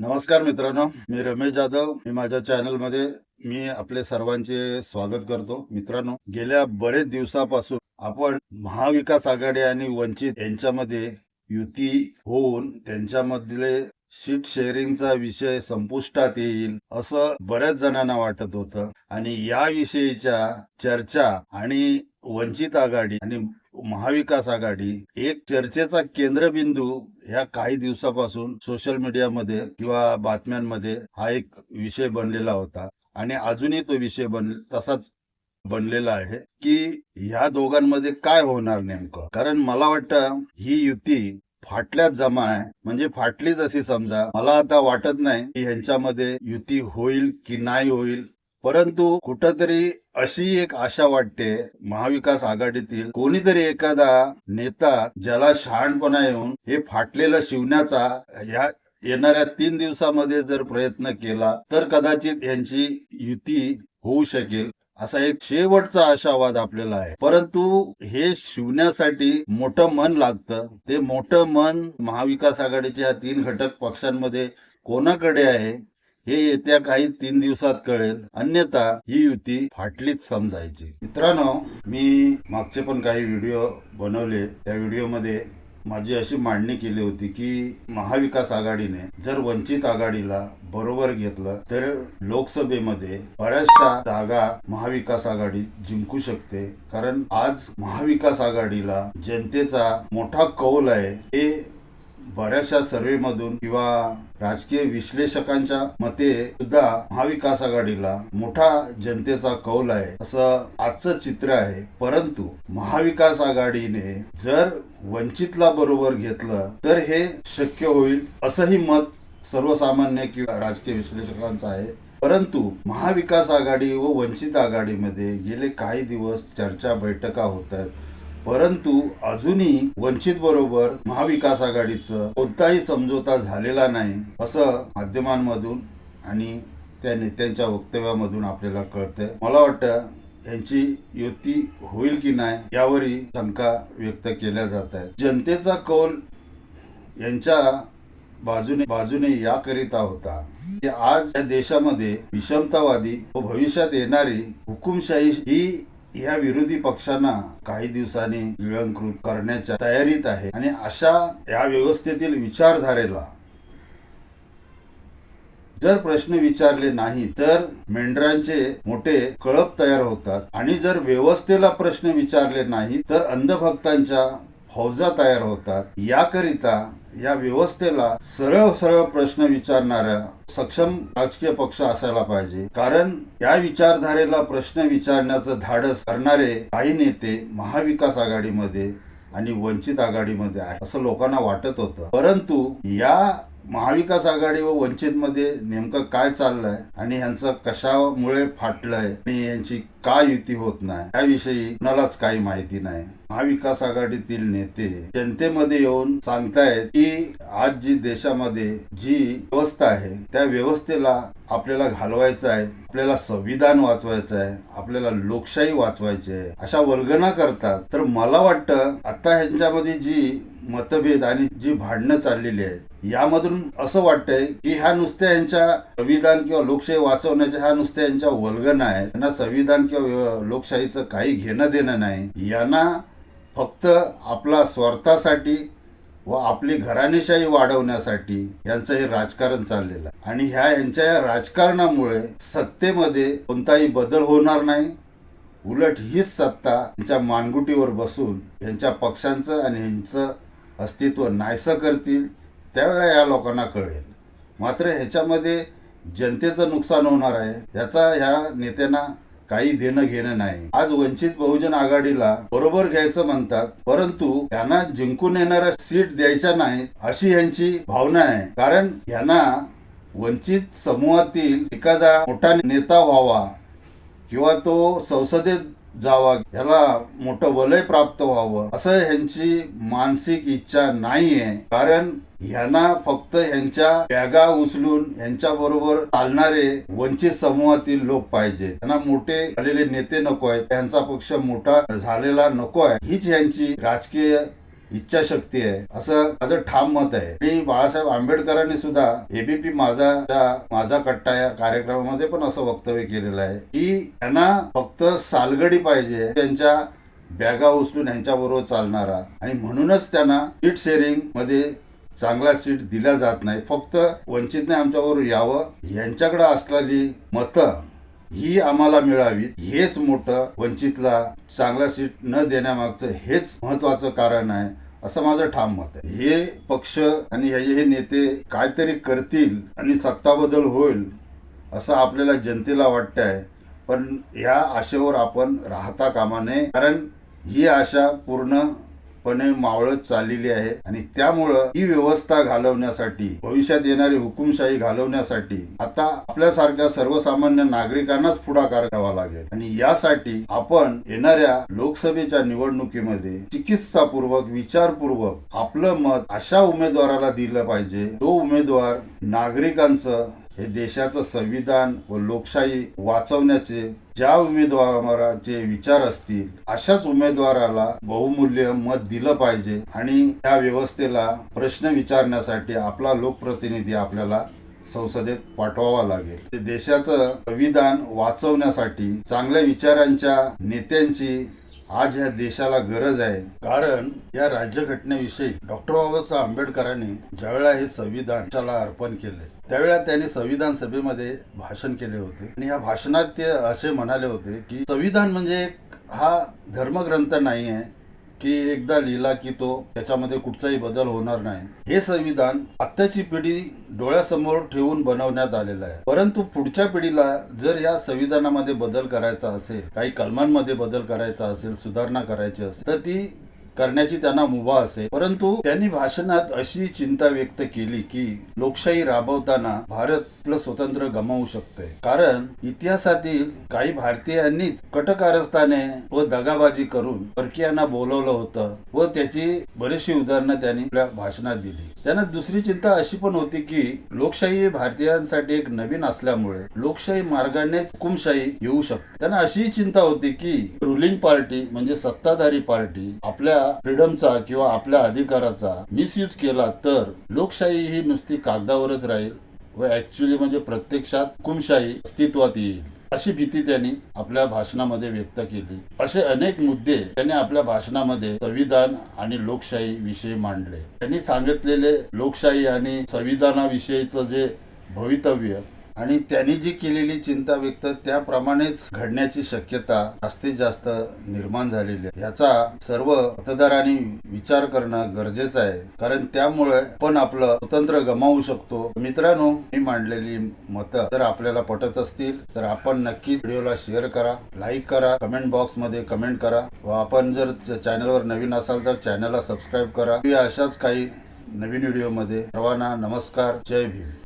नमस्कार मित्रांनो मी रमेश जाधव. मी माझ्या चॅनलमध्ये मी आपले सर्वांचे स्वागत करतो. मित्रांनो गेल्या बरेच दिवसापासून आपण महाविकास आघाडी आणि वंचित यांच्यामध्ये युती होऊन त्यांच्यामधले सीट शेअरिंगचा विषय संपुष्टात येईल असं बऱ्याच जणांना वाटत होतं. आणि याविषयीच्या चर्चा आणि वंचित आघाडी आणि महाविकास आघाडी एक चर्चेचा केंद्रबिंदू ह्या काही दिवसापासून सोशल मीडियामध्ये किंवा बातम्यांमध्ये हा एक विषय बनलेला होता. आणि अजूनही तो विषय बन तसाच बनलेला आहे की ह्या दोघांमध्ये काय होणार नेमकं? कारण मला वाटतं ही युती फाटल्यात जमा आहे. म्हणजे फाटलीच अशी समजा. मला आता वाटत नाही की ह्यांच्यामध्ये युती होईल की नाही होईल. परंतु कुठंतरी अशी एक आशा वाटते महाविकास आघाडीतील कोणीतरी एखादा नेता ज्याला शहाणपणा येऊन हे फाटलेलं शिवण्याचा या येणाऱ्या तीन दिवसामध्ये जर प्रयत्न केला तर कदाचित यांची युती होऊ शकेल असा एक शेवटचा आशावाद आपल्याला आहे. परंतु हे शिवण्यासाठी मोठं मन लागतं. ते मोठं मन महाविकास आघाडीच्या या तीन घटक पक्षांमध्ये कोणाकडे आहे? हे येत्या काही तीन दिवसात कळेल. अन्यथा ही युती फाटलीच समजायची. मित्रांनो मी मागचे पण काही व्हिडिओ बनवले. त्या व्हिडिओमध्ये माझी अशी मांडणी केली होती की महाविकास आघाडीने जर वंचित आघाडीला बरोबर घेतलं तर लोकसभेमध्ये बऱ्याचशा जागा महाविकास आघाडी जिंकू शकते. कारण आज महाविकास आघाडीला जनतेचा मोठा कौल आहे. हे बऱ्याचशा सर्वेमधून किंवा राजकीय विश्लेषकांच्या मते सुद्धा महाविकास आघाडीला मोठा जनतेचा कौल आहे असं आजचं चित्र आहे. परंतु महाविकास आघाडीने जर वंचितला बरोबर घेतलं तर हे शक्य होईल असंही मत सर्वसामान्य किंवा राजकीय विश्लेषकांचं आहे. परंतु महाविकास आघाडी व वंचित आघाडीमध्ये गेले काही दिवस चर्चा बैठका होत आहेत. परंतु अजूनही वंचित बरोबर महाविकास आघाडीचं कोणताही समझोता झालेला नाही असं माध्यमांमधून आणि त्या नेत्यांच्या वक्तव्यामधून आपल्याला कळतंय. मला वाटतं यांची युती होईल की नाही यावरही शंका व्यक्त केल्या जात आहेत. जनतेचा कौल यांच्या बाजूने बाजूने याकरिता होता की आज या देशामध्ये विषमतावादी व भविष्यात येणारी हुकुमशाही ही या विरोधी पक्षांना काही दिवसांनी गिळंकृत करण्याच्या तयारीत आहे. आणि अशा या व्यवस्थेतील विचारधारेला जर प्रश्न विचारले नाही तर मेंढरांचे मोठे कळप तयार होतात. आणि जर व्यवस्थेला प्रश्न विचारले नाही तर अंधभक्तांच्या फौजा तयार होतात. याकरिता या व्यवस्थेला सरळ सरळ प्रश्न विचारणाऱ्या सक्षम राजकीय पक्ष असायला पाहिजे. कारण या विचारधारेला प्रश्न विचारण्याचं धाडस करणारे काही नेते महाविकास आघाडीमध्ये आणि वंचित आघाडीमध्ये आहे असं लोकांना वाटत होतं. परंतु या महाविकास आघाडी व वंचित मध्ये नेमकं काय चाललंय आणि यांचं कशामुळे फाटलंय आणि यांची का युती होत नाही याविषयी कुणालाच काही माहिती नाही. महाविकास आघाडीतील नेते जनतेमध्ये येऊन सांगतायत की आज जी देशामध्ये जी व्यवस्था आहे त्या व्यवस्थेला आपल्याला घालवायचं आहे आपल्याला संविधान वाचवायचं आहे आपल्याला लोकशाही वाचवायची आहे अशा वल्गना करतात. तर मला वाटतं आता ह्यांच्यामध्ये जी मतभेद आणि जी भांडणं चाललेली आहेत यामधून असं वाटतंय की ह्या नुसत्या यांच्या संविधान किंवा लोकशाही वाचवण्याच्या ह्या नुसत्या यांच्या वल्गना आहेत. त्यांना संविधान किंवा लोकशाहीचं काही घेणं देणं नाही. यांना फक्त आपला स्वार्थासाठी व आपली घराणेशाही वाढवण्यासाठी यांचं हे राजकारण चाललेलं आहे. आणि ह्या यांच्या या राजकारणामुळे सत्तेमध्ये कोणताही बदल होणार नाही. उलट हीच सत्ता यांच्या मानगुटीवर बसून यांच्या पक्षांचं आणि यांचं अस्तित्व नाहीसं करतील त्यावेळेला या लोकांना कळेल. मात्र ह्याच्यामध्ये जनतेचं नुकसान होणार आहे याचा ह्या नेत्यांना काही देणं घेणं नाही. आज वंचित बहुजन आघाडीला बरोबर घ्यायचं म्हणतात परंतु त्यांना जिंकून येणाऱ्या सीट द्यायच्या नाहीत अशी यांची भावना आहे. कारण यांना वंचित समूहातील एखादा मोठा नेता व्हावा किंवा तो संसदेत जावा याला मोठं वलय प्राप्त व्हावं असं ह्यांची मानसिक इच्छा नाहीये. कारण ह्यांना फक्त ह्यांच्या बॅगा उचलून ह्यांच्या बरोबर चालणारे वंचित समूहातील लोक पाहिजे. त्यांना मोठे झालेले नेते नको आहेत त्यांचा पक्ष मोठा झालेला नको आहे हीच ह्यांची राजकीय इच्छाशक्ती आहे. असं माझं ठाम मत आहे. आणि बाळासाहेब आंबेडकरांनी सुद्धा एबीपी माझा माझा कट्टा या कार्यक्रमामध्ये पण असं वक्तव्य केलेलं आहे की त्यांना फक्त सालगडी पाहिजे त्यांच्या बॅगा उचलून यांच्याबरोबर चालणारा. आणि म्हणूनच त्यांना सीट शेअरिंगमध्ये चांगला सीट दिल्या जात नाही. फक्त वंचितने आमच्याबरोबर यावं यांच्याकडे असलेली मतं ही आम्हाला मिळावी हेच मोठं वंचितला चांगला सीट न देण्यामागचं हेच महत्वाचं कारण आहे असं माझं ठाम मत आहे. हे पक्ष आणि हे हे नेते काहीतरी करतील आणि सत्ता बदल होईल असं आपल्याला जनतेला वाटतं आहे पण ह्या आशेवर आपण राहता कामा नये कारण ही आशा पूर्ण पणे मावळत चाललेली आहे आणि त्यामुळं ही व्यवस्था घालवण्यासाठी भविष्यात येणारी हुकुमशाही घालवण्यासाठी आता आपल्यासारख्या सर्वसामान्य नागरिकांनाच पुढाकार घ्यावा लागेल. आणि यासाठी आपण येणाऱ्या लोकसभेच्या निवडणुकीमध्ये चिकित्सापूर्वक विचारपूर्वक आपलं मत अशा उमेदवाराला दिलं पाहिजे तो उमेदवार नागरिकांचं हे देशाचं संविधान व लोकशाही वाचवण्याचे ज्या उमेदवारांचे विचार असतील अशाच उमेदवाराला बहुमूल्य मत दिलं पाहिजे आणि त्या व्यवस्थेला प्रश्न विचारण्यासाठी आपला लोकप्रतिनिधी आपल्याला संसदेत पाठवावा लागेल. ते देशाचं संविधान वाचवण्यासाठी चांगल्या विचारांच्या नेत्यांची आज ह्या देशाला गरज आहे. कारण या राज्यघटनेविषयी डॉक्टर बाबासाहेब आंबेडकरांनी ज्यावेळेला हे संविधान देशाला अर्पण केले त्यावेळेला त्यांनी संविधान सभेमध्ये भाषण केले होते. आणि या भाषणात ते असे म्हणाले होते की संविधान म्हणजे हा धर्मग्रंथ नाही आहे की एकदा लिहिला की तो त्याच्यामध्ये कुठचाही बदल होणार नाही. हे संविधान आत्ताची पिढी डोळ्यासमोर ठेवून बनवण्यात आलेलं आहे. परंतु पुढच्या पिढीला जर या संविधानामध्ये बदल करायचा असेल काही कलमांमध्ये बदल करायचा असेल सुधारणा करायची असेल तर ती करण्याची त्यांना मुभा असे परंतु त्यांनी भाषणात अशी चिंता व्यक्त केली की लोकशाही राबवताना भारत आपलं स्वतंत्र गमावू शकते कारण इतिहासातील काही भारतीयांनीच कटकारस्थाने व दगाबाजी करून परकीयांना बोलवलं होतं व त्याची बरीचशी उदाहरणं त्यांनी आपल्या भाषणात दिली. त्यांना दुसरी चिंता अशी पण होती की लोकशाही भारतीयांसाठी एक नवीन असल्यामुळे लोकशाही मार्गाने हुकुमशाही येऊ शकते. त्यांना अशी चिंता होती की रुलिंग पार्टी म्हणजे सत्ताधारी पार्टी आपल्या फ्रीडमचा किंवा आपल्या अधिकाराचा मिसयूज केला तर लोकशाही ही नुसती कागदावरच राहील व ऍक्च्युली म्हणजे प्रत्यक्षात हुकुमशाही अस्तित्वात येईल. अशी भीती त्यांनी आपल्या भाषणामध्ये व्यक्त केली. असे अनेक मुद्दे त्यांनी आपल्या भाषणामध्ये संविधान आणि लोकशाही विषयी मांडले. त्यांनी सांगितलेले लोकशाही आणि संविधानाविषयीचं जे भवितव्य आणि त्यांनी जी केलेली चिंता व्यक्त त्याप्रमाणेच घडण्याची शक्यता जास्तीत जास्त निर्माण झालेली आहे. याचा सर्व मतदारांनी विचार करणं गरजेचं आहे. कारण त्यामुळे पण आपलं स्वतंत्र गमावू शकतो. मित्रांनो मी मांडलेली मतं जर आपल्याला पटत असतील तर आपण नक्की व्हिडिओला शेअर करा लाईक करा कमेंट बॉक्समध्ये कमेंट करा. व आपण जर चॅनलवर नवीन असाल तर चॅनलला सबस्क्राईब करा. अशाच काही नवीन व्हिडिओमध्ये. सर्वांना नमस्कार. जय भीम.